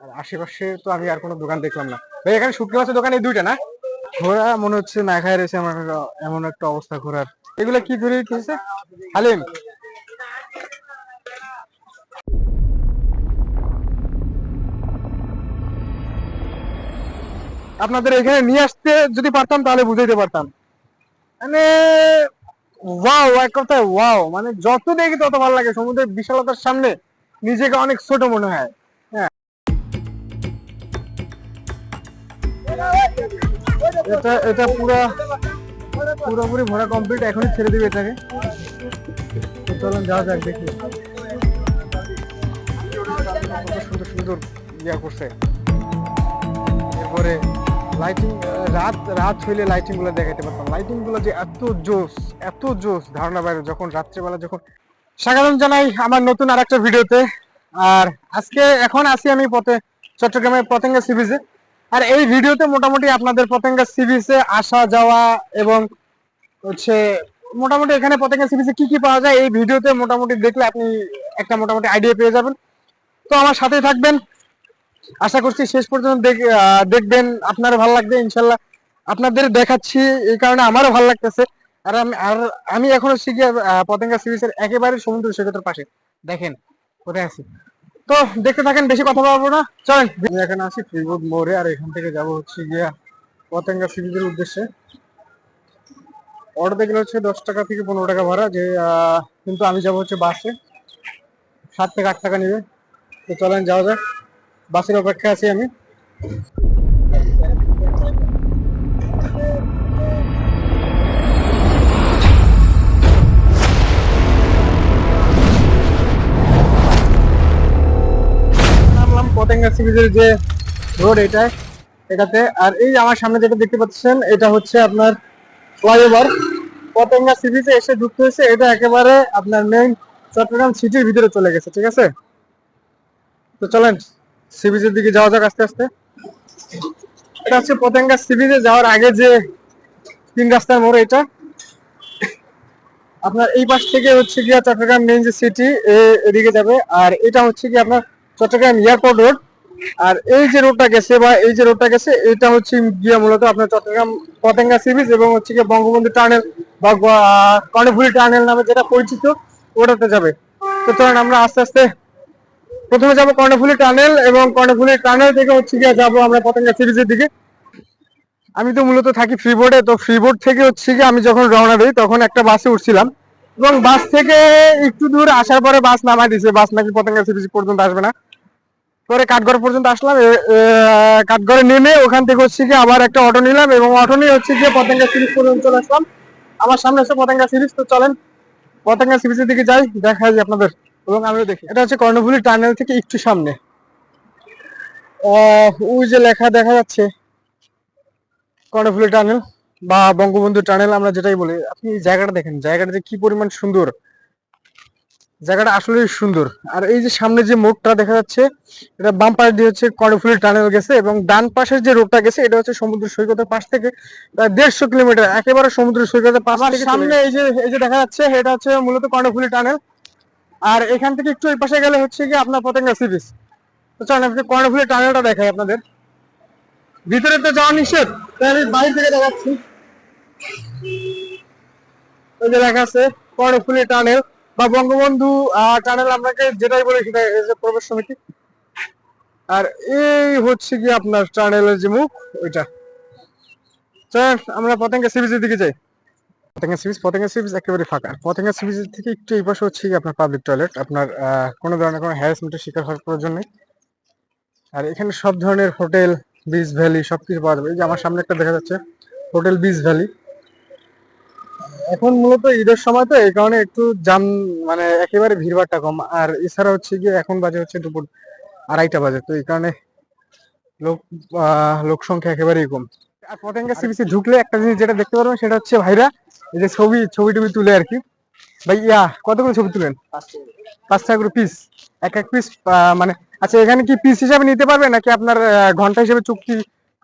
আর আশেপাশে তো আমি আর কোনো দোকান দেখলাম না। ভাই, এখানে শুটকি মাছের দোকান এই দুইটা না? ঘোরা মনে হচ্ছে না খায় রয়েছে, আমার এমন একটা অবস্থা ঘোরার এগুলো কি ধরে খেয়েছে হালিম। আপনাদের এখানে নিয়ে আসতে যদি পারতাম, তাহলে বুঝাইতে পারতাম। মানে ওয়াও এক কথায় ওয়াও মানে যত দেখি তত ভালো লাগে। সমুদ্রের বিশালতার সামনে নিজেকে অনেক ছোট মনে হয়। এটা এটা পুরা, পুরোপুরি ভরা কমপ্লিট এখনই ছেড়ে দিবে এটাকে। চলুন, যাওয়া যাক, দেখি। সুন্দর সুন্দর ইয়া করছে। এরপরে লাইটিং রাত রাত হইলে লাইটিংগুলো দেখাইতে পারতাম। লাইটিংগুলো যে এত জোস এত জোস ধারণা বাইরে, যখন রাত্রেবেলা যখন স্বাগতম জানাই আমার নতুন আর একটা ভিডিওতে। আর আজকে, এখন আসি আমি পথে, চট্টগ্রামের পতেঙ্গা সি বিচে আর এই ভিডিওতে মোটামুটি আপনাদের পতেঙ্গা সি বিচে আসা, যাওয়া এবং হচ্ছে মোটামুটি এখানে পতেঙ্গা সি বিচে কি কি পাওয়া যায়, এই ভিডিওতে মোটামুটি দেখলে আপনি একটা মোটামুটি আইডিয়া পেয়ে যাবেন। তো আমার সাথেই থাকবেন। আশা করছি শেষ পর্যন্ত দেখ- দেখবেন। আপনারও ভালো লাগবে, ইনশাল্লাহ। আপনাদের দেখাচ্ছি, এই কারণে আমারও ভালো লাগতেছে। আর আমি আর আমি এখনও শিখি পতেঙ্গা সিরিজের একেবারে সমুদ্র সৈকতের পাশে। দেখেন, কোথায় আছি? তো দেখতে থাকেন, বেশি কথা বলব না। চলেন। এখানে আসি ফ্রিবোর্ড মোড়ে, আর এখান থেকে যাব হচ্ছে গিয়া পতেঙ্গা সিরিজের উদ্দেশ্যে। অর্ডার দেখলে হচ্ছে দশ টাকা থেকে পনেরো টাকা ভাড়া, যে কিন্তু আমি যাব হচ্ছে বাসে সাত থেকে আট টাকা নেবে। তো চলেন, যাওয়া যাক। বাসের অপেক্ষা আছি আমি। যে রোড এটা, এটাতে। আর এই আমার সামনে যেটা দেখতে পাচ্ছেন, এটা হচ্ছে আপনার ফ্লাইওভার সিরিজে এসে যুক্ত হয়েছে, এটা একেবারে আপনার মেইন চট্টগ্রাম সিটির ভিতরে চলে গেছে, ঠিক আছে? তো চলেন সি বিচের দিকে যাওয়া যাক আস্তে আস্তে। এটা হচ্ছে পতেঙ্গা সি বিচে যাওয়ার আগে যে তিন রাস্তার মোড় এটা। আপনার এই পাশ থেকে হচ্ছে গিয়া চট্টগ্রাম মেইন যে সিটি এদিকে যাবে। আর এটা হচ্ছে কি আপনার চট্টগ্রাম এয়ারপোর্ট রোড আর এই যে রোডটা গেছে বা এই যে রোডটা গেছে, এটা হচ্ছে গিয়া মূলত আপনার চট্টগ্রাম, পতেঙ্গা সি বিচ এবং হচ্ছে গিয়ে বঙ্গবন্ধু টানেল বা কর্ণফুলী টানেল নামে যেটা পরিচিত, ওটাতে যাবে। চলেন আমরা আস্তে আস্তে প্রথমে যাব কর্ণফুলি টানেল এবং কর্ণফুলী টানেল থেকে হচ্ছে গিয়ে যাব আমরা পতেঙ্গা সিরিজের দিকে। আমি তো মূলত থাকি ফ্রিবোর্ডে তো ফ্রিবোর্ড থেকে হচ্ছে গিয়ে আমি যখন রওনা দিই, তখন একটা বাসে উঠছিলাম। এবং বাস থেকে একটু দূর আসার পরে বাস নামাই দিছে বাস নাকি পতেঙ্গা সিরিজ পর্যন্ত আসবে না। পরে কাঠগড় পর্যন্ত আসলাম কাঠগড়ে নেমে ওখান থেকে হচ্ছে গিয়ে আবার একটা অটো নিলাম এবং অটো নিয়ে হচ্ছে গিয়ে পতেঙ্গা সিরিজ পর্যন্ত চলে আসলাম। আমার সামনে হচ্ছে পতেঙ্গা সিরিজ, তো চলেন পতেঙ্গা সিরিজের দিকে যাই দেখা যায় আপনাদের এবং আমিও দেখি। এটা হচ্ছে কর্ণফুলী টানেল থেকে একটু সামনে। ওই যে লেখা দেখা যাচ্ছে, কর্ণফুলী টানেল বা বঙ্গবন্ধু টানেল আমরা যেটাই বলি, আপনি জায়গাটা দেখেন, জায়গাটা যে কি পরিমাণ সুন্দর। জায়গাটা আসলে সুন্দর। আর এই যে সামনে যে মোড়টা দেখা যাচ্ছে এটা বাম পাশ দিয়ে হচ্ছে কর্ণফুলী টানেল গেছে এবং ডান পাশের যে রোডটা গেছে এটা হচ্ছে সমুদ্র সৈকতের পাশ থেকে প্রায় দেড়শো কিলোমিটার একেবারে সমুদ্র সৈকতের পাশ থেকে সামনে এই যে এই যে দেখা যাচ্ছে এটা হচ্ছে মূলত কর্ণফুলী টানেল আর এখান থেকে একটু এই পাশে গেলে হচ্ছে কি আপনার পতেঙ্গা সি বিচ তো চলেন আপনি কর্ণফুলী টানেলটা দেখাই আপনাদের। ভিতরে তো যাওয়া নিষেধ তাই আমি বাইরে থেকে দেখাচ্ছি। ওই যে লেখা আছে কর্ণফুলী টানেল বা বঙ্গবন্ধু টানেল আপনাকে যেটাই বলি সেটা প্রবেশ সমিতি। আর এই হচ্ছে কি আপনার টানেলের যে মুখ, ওইটা। চল আমরা পতেঙ্গা সিরিজের দিকে যাই। পতেঙ্গা সিরিজ পতেঙ্গা সিরিজ একেবারে ফাঁকা। পতেঙ্গা সিরিজ থেকে একটু এই পাশে হচ্ছে আপনার পাবলিক টয়লেট আপনার কোনো ধরনের কোনো হ্যারাসমেন্টের শিকার হওয়ার প্রয়োজন নেই। আর এখানে সব ধরনের হোটেল বিচ ভ্যালি সবকিছু পাওয়া যাবে। এই যে আমার সামনে একটা দেখা যাচ্ছে হোটেল বিচ ভ্যালি এখন মূলত ঈদের সময় তো এই কারণে একটু জাম মানে একেবারে ভিড়ভাড়টা কম। আর এছাড়া হচ্ছে গিয়ে এখন বাজে হচ্ছে দুপুর আড়াইটা বাজে তো এই কারণে লোক আহ, লোক সংখ্যা একেবারেই কম। আর পতেঙ্গা সিবিসি ঢুকলে একটা জিনিস যেটা দেখতে পারবেন সেটা হচ্ছে ভাইরা এই যে ছবি ছবি টবি তুলে আর কি। ভাই ইয়া কত করে ছবি তুলেন? পাঁচ টাকা করে পিস এক এক পিস মানে আচ্ছা এখানে কি পিস হিসাবে নিতে পারবে নাকি আপনার ঘণ্টা হিসেবে চুক্তি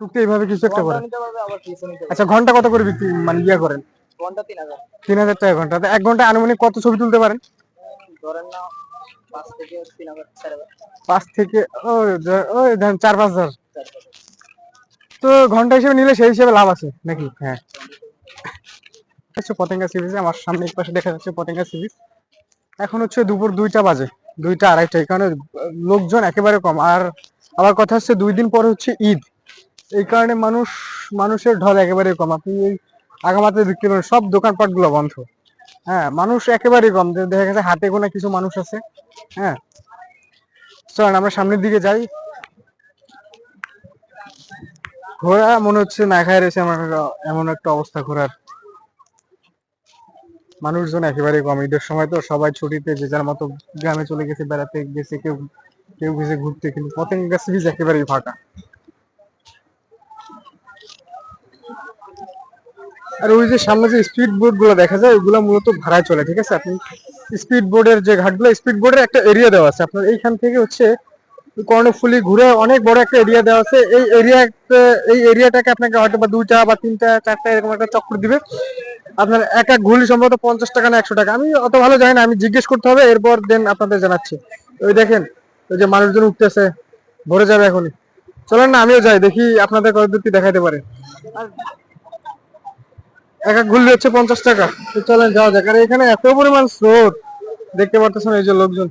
চুক্তি এইভাবে কিছু একটা করেন? আচ্ছা ঘণ্টা কত করে বিক্রি মানে ইয়া করেন? ঘণ্টা তিন হাজার। তিন হাজার টাকা ঘণ্টা। এক ঘণ্টা আনুমানিক কত ছবি তুলতে পারেন? ধরেন না পাঁচ থেকে শ্রীনগর সাড়ে বারো পাঁচ থেকে ওই ওই ধরেন চার পাঁচ হাজার। চার তো ঘণ্টা হিসেবে নিলে সেই হিসেবে লাভ আছে নাকি? হ্যাঁ। হচ্ছে পতেঙ্গা সি বিচ আমার সামনে এক পাশে দেখা যাচ্ছে পতেঙ্গা সি বিচ এখন হচ্ছে দুপুর দুইটা বাজে দুইটা আড়াইটা এই কারণে লোকজন একেবারে কম। আর আবার কথা হচ্ছে দুই দিন পরে হচ্ছে ঈদ। এই কারণে মানুষ মানুষের ঢল একেবারে কম। আপনি এই আগামাতে দেখতে পারেন সব দোকানপাটগুলো বন্ধ। হ্যাঁ মানুষ একেবারেই কম দেখা গেছে হাতে গোনা কিছু মানুষ আছে। হ্যাঁ চলেন আমরা সামনের দিকে যাই। ঘোরা মনে হচ্ছে না খায় রয়েছে আমার এমন একটা অবস্থা ঘোরার মানুষজন একেবারে কম। ঈদের সময় তো সবাই ছুটিতে যে যার মতো গ্রামে চলে গেছে, বেড়াতে গেছে, কেউ কেউ গেছে ঘুরতে, কিন্তু পতেঙ্গা সিরিজ একেবারেই ফাঁকা। আর ওই যে সামনে যে স্পিড বোর্ডগুলো দেখা যায় ওগুলো মূলত ভাড়ায় চলে, ঠিক আছে? আপনি স্পিড বোর্ডের যে ঘাটগুলো স্পিড বোর্ডের একটা এরিয়া দেওয়া আছে। আপনার এইখান থেকে হচ্ছে কর্ণফুলি ঘুরে অনেক বড় একটা এরিয়া দেওয়া আছে। এই এরিয়া এই এরিয়াটাকে আপনাকে হয়তো বা দুইটা বা তিনটা, চারটা এরকম একটা চক্কর দিবে। আপনার এক এক ঘুলি সম্ভবত পঞ্চাশ টাকা না একশো টাকা। আমি অত ভালো জানি না, আমি জিজ্ঞেস করতে হবে, এরপর দেন আপনাদের জানাচ্ছি। ওই দেখেন, ওই যে মানুষজন উঠতেছে, ভরে যাবে এখনই। চলেন না, আমিও যাই, দেখি আপনাদের কতদূর কি দেখাতে পারে। আর এক এক ঘুরলে হচ্ছে পঞ্চাশ টাকা। তো চলেন, যাওয়া যাক। আর এখানে এত পরিমাণ স্রোত। দেখতে পারতেছেন এই যে লোকজন।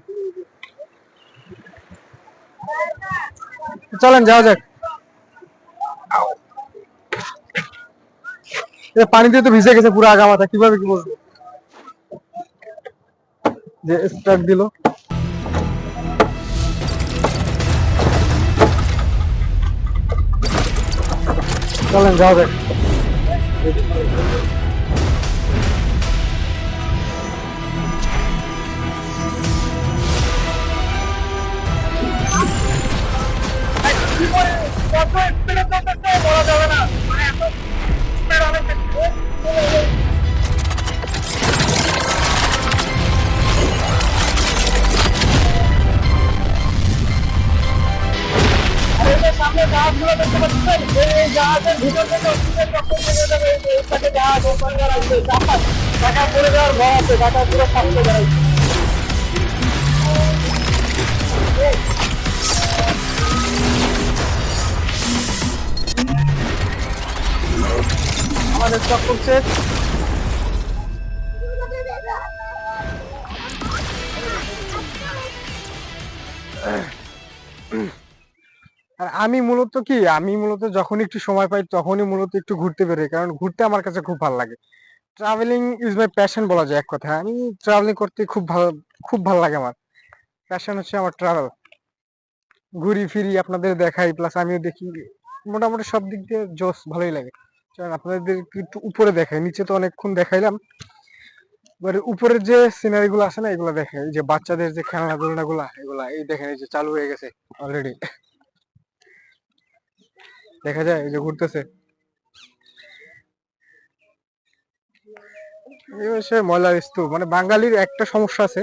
চলেন, যাওয়া যাক। এ পানি দিয়ে তো ভিজে গেছে পুরো আগা মাথা, কীভাবে কি বলব? যে স্টার্ট দিল। চলেন, যাওয়া যাক। সামনে জাহাজগুলো দেখতে পাচ্ছেন, এই জাহাজের ভিতর থেকে অক্সিজেন রক্ত থেকে যাবে, এই পাশে জাহাজ ওপারে আসবে জাহাজ টাকা পড়ে যাওয়ার ভয় আছে টাকা পুরো সামনে দাঁড়াইছে আমাদের চক্কর সেট আর আমি মূলত কি? আমি মূলত যখন একটু সময় পাই, তখনই মূলত একটু ঘুরতে বেরোই, কারণ ঘুরতে আমার কাছে খুব ভালো লাগে। ট্রাভেলিং ইজ মাই প্যাশন বলা যায় এক কথায়। আমি ট্রাভেলিং করতে খুব ভালো খুব ভালো লাগে আমার। প্যাশন হচ্ছে আমার ট্রাভেল ঘুরি ফিরি আপনাদের দেখাই প্লাস আমিও দেখি। মোটামুটি সব দিক দিয়ে জোস ভালোই লাগে। আপনাদের একটু উপরে নিচে তো অনেকক্ষণ দেখাইলাম। উপরের যে সিনারি গুলো আছে না, এগুলো দেখে যে বাচ্চাদের যে খেলনা দোলনা গুলা এগুলা, এই দেখেন, এই যে চালু হয়ে গেছে অলরেডি দেখা যায় যে ঘুরতেছে। ময়লার স্তূপ মানে বাঙালির একটা সমস্যা আছে।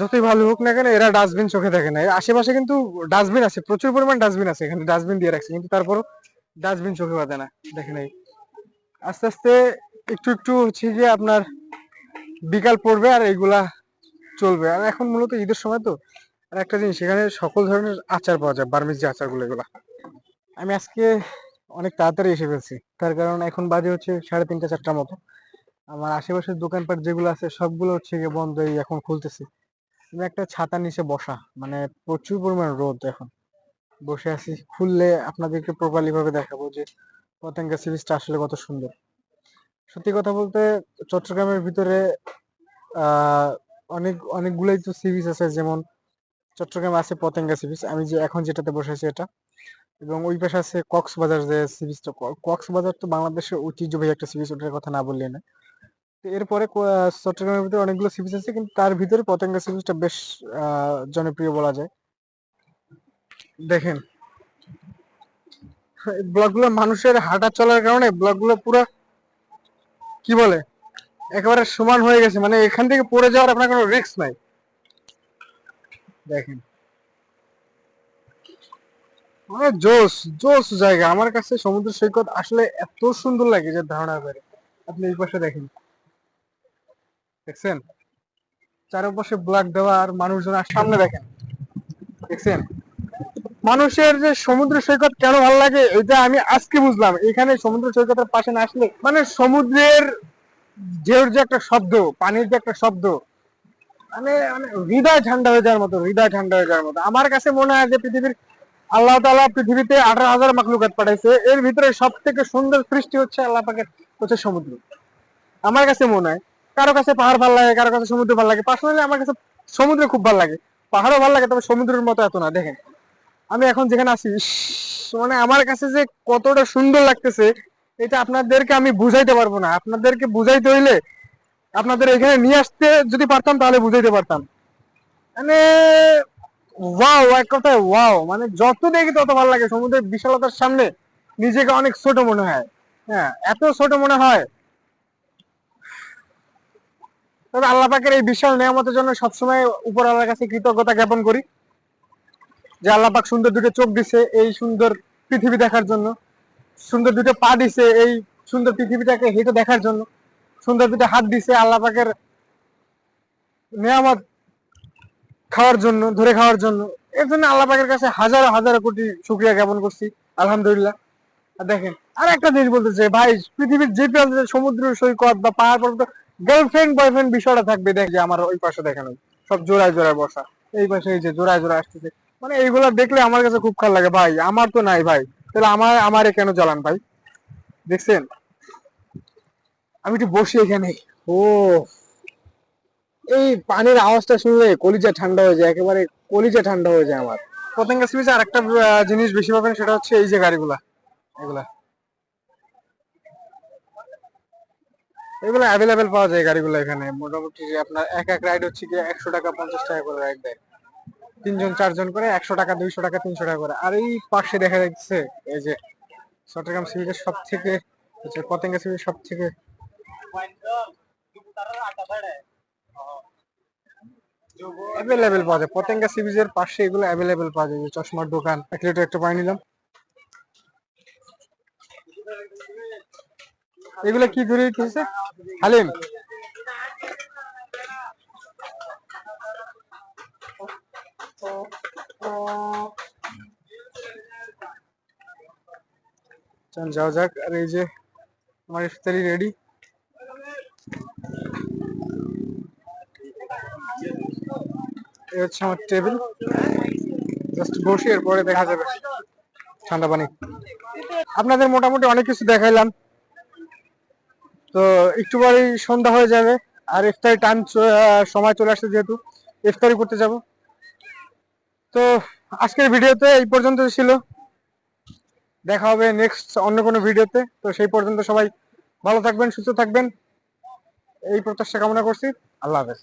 যতই ভালো হোক না কেন, এরা ডাস্টবিন চোখে দেখে না। আশেপাশে কিন্তু ডাস্টবিন আছে, প্রচুর পরিমাণ ডাস্টবিন আছে, এখানে ডাস্টবিন দিয়ে রাখছে, কিন্তু তারপরও ডাস্টবিন চোখে বাঁধে না, দেখে নাই। আস্তে আস্তে একটু একটু হচ্ছে গিয়ে আপনার বিকাল পড়বে আর এইগুলা চলবে। আর এখন মূলত ঈদের সময় তো, আর একটা জিনিস, এখানে সকল ধরনের আচার পাওয়া যায়, বার্মিজ যে আচারগুলো এগুলা। আমি আজকে অনেক তাড়াতাড়ি এসে ফেলছি, তার কারণ এখন বাজে হচ্ছে সাড়ে তিনটা, চারটার মতো। আমার আশেপাশের দোকানপাট যেগুলো আছে, সবগুলো হচ্ছে গিয়ে বন্ধ এই এখন খুলতেছি। আমি একটা ছাতার নিচে বসা মানে প্রচুর পরিমাণ রোদ এখন। বসে আছি, খুললে আপনাদেরকে প্রপারলি ভাবে দেখাবো যে পতেঙ্গা সিরিজটা আসলে কত সুন্দর। সত্যি কথা বলতে চট্টগ্রামের ভিতরে অনেক, অনেকগুলোই তো সি বিচ আছে, যেমন চট্টগ্রামে আছে পতেঙ্গা সি বিচ আমি যে এখন যেটাতে বসে আছি এটা। এবং ওই পাশে আছে কক্সবাজার যে সি বিচটা কক্সবাজার তো বাংলাদেশের ঐতিহ্যবাহী একটা সি বিচ ওটার কথা না বললে না এরপরে চট্টগ্রামের ভিতরে অনেকগুলো সি বিচ আছে, কিন্তু তার ভিতরে পতেঙ্গা সি বিচটা বেশ জনপ্রিয় বলা যায়। দেখেন। ব্লকগুলো মানুষের হাঁটা চলার কারণে ব্লকগুলো পুরো, কি বলে, একেবারে সমান হয়ে গেছে। মানে এখান থেকে পড়ে যাওয়ার আপনার কোনো রিস্ক নাই। দেখেন। মানে জোস জোস জায়গা। আমার কাছে সমুদ্র সৈকত আসলে এত সুন্দর লাগে যে ধারণা করে। আপনি এই পাশে দেখেন। দেখছেন? চারপাশে ব্ল্যাক দেওয়া আর মানুষজন আর সামনে দেখেন। দেখছেন? মানুষের যে সমুদ্র সৈকত কেন ভালো লাগে, এটা আমি আজকে বুঝলাম। এখানে সমুদ্র সৈকতের পাশে না আসলে মানে সমুদ্রের ঢেউর যে একটা শব্দ, পানির যে একটা শব্দ মানে মানে হৃদয় ঠান্ডা হয়ে যাওয়ার মতো, হৃদয় ঠান্ডা হয়ে যাওয়ার মতো। আমার কাছে মনে হয় যে পৃথিবীর আল্লাহ তালা পৃথিবীতে আঠারো হাজার মাকলুকাত পাঠাইছে। এর ভিতরে সব থেকে সুন্দর সৃষ্টি হচ্ছে আল্লাহ পাকের হচ্ছে সমুদ্র। আমার কাছে মনে হয়, কারও কাছে পাহাড় ভালো লাগে, কারও কাছে সমুদ্র ভালো লাগে। পার্সোনালি আমার কাছে সমুদ্র খুব ভালো লাগে। পাহাড়ও ভালো লাগে, তবে সমুদ্রের মতো এত না, দেখেন। আমি এখন যেখানে আছি মানে আমার কাছে যে কতটা সুন্দর লাগতেছে, এটা আপনাদেরকে আমি বুঝাইতে পারব না। আপনাদেরকে বুঝাইতে হইলে আপনাদের এখানে নিয়ে আসতে যদি পারতাম, তাহলে বুঝাইতে পারতাম। মানে ওয়াও এক কথায় ওয়াও মানে যত দেখি তত ভালো লাগে। সমুদ্রের বিশালতার সামনে নিজেকে অনেক ছোট মনে হয়। হ্যাঁ এত ছোট মনে হয়। তবে আল্লাহ পাকের এই বিশাল নিয়ামতের জন্য সবসময় উপর আল্লাহর কাছে কৃতজ্ঞতা জ্ঞাপন করি। যে আল্লাহ পাক সুন্দর দুটো চোখ দিছে এই সুন্দর পৃথিবী দেখার জন্য। সুন্দর দুটো পা দিছে এই সুন্দর পৃথিবীটাকে হেঁটে দেখার জন্য। সুন্দর দুটো হাত দিছে আল্লাহ পাকের নিয়ামত খাওয়ার জন্য, ধরে খাওয়ার জন্য। এর জন্য আল্লাহ পাকের কাছে হাজারো হাজারো কোটি শুক্রিয়া জ্ঞাপন করছি, আলহামদুলিল্লাহ। আর দেখেন আর একটা জিনিস বলতে চাই, ভাই, পৃথিবীর যে প্রান্তে সমুদ্র, সৈকত বা পাহাড় পর্বত গার্লফ্রেন্ড বয়ফ্রেন্ড বিষয়টা থাকবে। দেখ যে আমার ওই পাশে দেখানো সব জোড়ায় জোড়ায় বসা। এই পাশে এই যে জোড়ায় জোড়ায় আসতেছে। মানে এইগুলা দেখলে আমার কাছে খুব খারাপ লাগে। ভাই আমার তো নাই ভাই। তাহলে আমার আমারে কেন জ্বালান ভাই? দেখছেন? আমি একটু বসি এখানে। ও এই পানির আওয়াজটা শুনলে কলিজা ঠান্ডা হয়ে যায় একেবারে কলিজা ঠান্ডা হয়ে যায় আমার। পতেঙ্গা সি বিচে আরেকটা আহ, জিনিস বেশি পাবেন সেটা হচ্ছে এই যে গাড়িগুলা। এগুলা। এগুলো অ্যাভেলেবেল পাওয়া যায় গাড়িগুলো এখানে। মোটামুটি আপনার এক এক রাইড হচ্ছে গিয়ে একশো টাকা পঞ্চাশ টাকা করে রাইড দেয়। তিনজন, চারজন করে একশো টাকা, দুইশো টাকা, তিনশো টাকা করে। আর এই পাশে দেখা যাচ্ছে, এই যে চট্টগ্রাম সিভিলের সব থেকে হচ্ছে পতেঙ্গা সিভিলের সব থেকে অ্যাভেলেবেল পাওয়া যায়। পতেঙ্গা সি পাশে এগুলো অ্যাভেলেবেল পাওয়া যায়। চশমার দোকান, এক লিটার একটা পানি নিলাম। এগুলো কি ধরে কিনছে হালিম। চল যাওয়া যাক, আর এই যে আমার ইফতারি রেডি এই হচ্ছে আমার টেবিল জাস্ট বসি, এরপরে দেখা যাবে। ঠান্ডা পানি। আপনাদের মোটামুটি অনেক কিছু দেখাইলাম। তো একটু পরেই সন্ধ্যা হয়ে যাবে, আর ইফতারি টাইম সময় চলে আসছে যেহেতু। ইফতারি করতে যাব। তো আজকের ভিডিওতে এই পর্যন্ত ছিল। দেখা হবে নেক্সট অন্য কোনো ভিডিওতে। তো সেই পর্যন্ত সবাই ভালো থাকবেন, সুস্থ থাকবেন। এই প্রত্যাশা কামনা করছি। আল্লাহ হাফেজ।